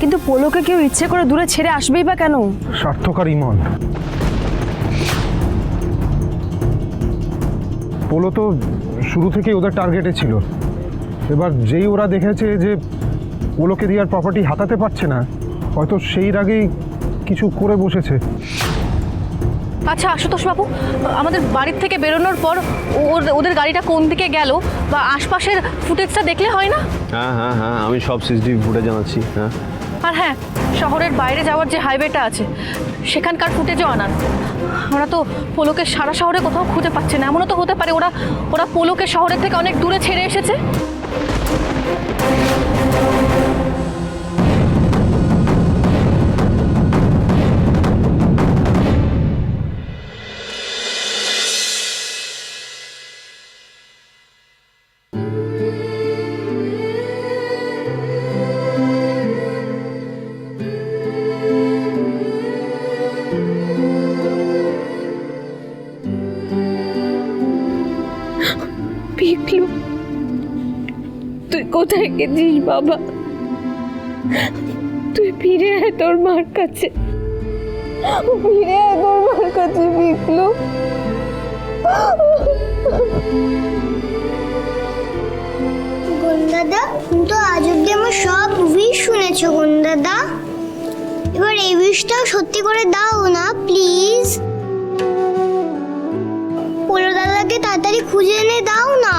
কিন্তু পোলোকে কেউ ইচ্ছে করে দূরে ছেড়ে আসবেই বা কেন? স্বার্থকার ইমন। পোলো তো শুরু থেকেই ওদের টার্গেটে ছিল। এবার যেই ওরা দেখেছে যে পোলোকে দিয়ে আর প্রপার্টি হাতাতে পারছে না হয়তো সেই আগেই কিছু করে বসেছে। আচ্ছা আশুতোষ বাবু আমাদের বাড়ির থেকে বেরোনোর পর ওর- ওদের গাড়িটা কোন দিকে গেল বা আশপাশের ফুটেজটা দেখলে হয় না? হ্যাঁ হ্যাঁ হ্যাঁ আমি সব সিসিটিভি ফুটে জানাচ্ছি হ্যাঁ। আর হ্যাঁ শহরের বাইরে যাওয়ার যে হাইওয়েটা আছে, সেখানকার ফুটেজও আনান। আমরা তো পোলোকে সারা শহরে কোথাও খুঁজে পাচ্ছি না। এমনও তো হতে পারে ওরা ওরা পোলোকে শহরের থেকে অনেক দূরে ছেড়ে এসেছে। তুই কোথায় গেছিস, বাবা? তুই ফিরে আয় তোর মার কাছে। ফিরে আয় তোর মার কাছে পিকলু গন্দাদা তুমি তো আজ অব্দি আমার সব উইশ শুনেছো গন্দাদা এবার এই উইশটাও সত্যি করে দাও না প্লিজ পোলো দাদাকে তাড়াতাড়ি খুঁজে এনে দাও না।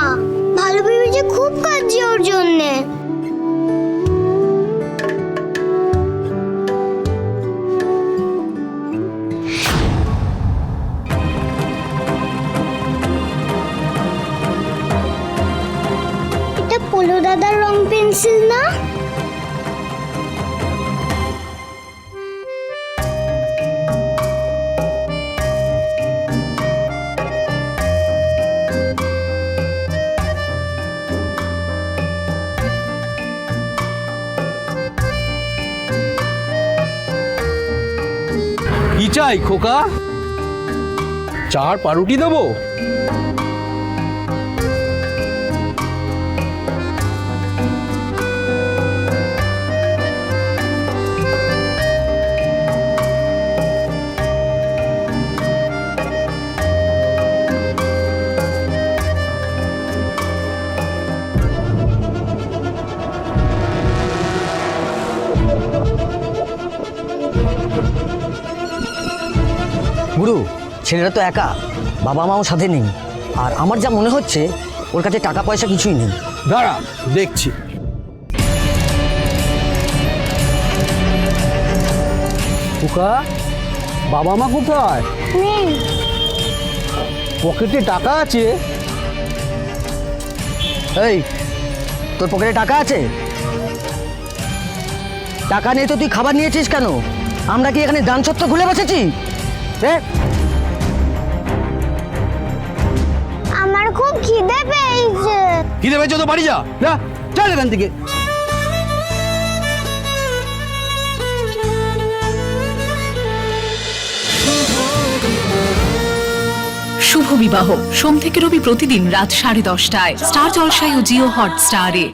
এটা দাদার রং পেন্সিল না? কি চাই খোকা? চার পাউরুটি দেবো? গুরু ছেলেরা তো একা বাবা মাও সাথে নেই। আর আমার যা মনে হচ্ছে ওর কাছে টাকা পয়সা কিছুই নেই। দাঁড়া দেখছি। খোকা বাবা মা কোথায় পকেটে টাকা আছে? এই তোর পকেটে টাকা আছে? টাকা নিয়ে তো তুই খাবার নিয়েছিস কেন? আমরা কি এখানে দান সত্ত্ব খুলে বসেছি? এ আমার খুব খিদে পেয়েছে। কি দেবে তো বাড়ি যা। যা চল এখান থেকে। শুভ বিবাহ। সোম থেকে রবি প্রতিদিন রাত সাড়ে দশটায়। স্টার জলসায় ও জিও হট স্টারে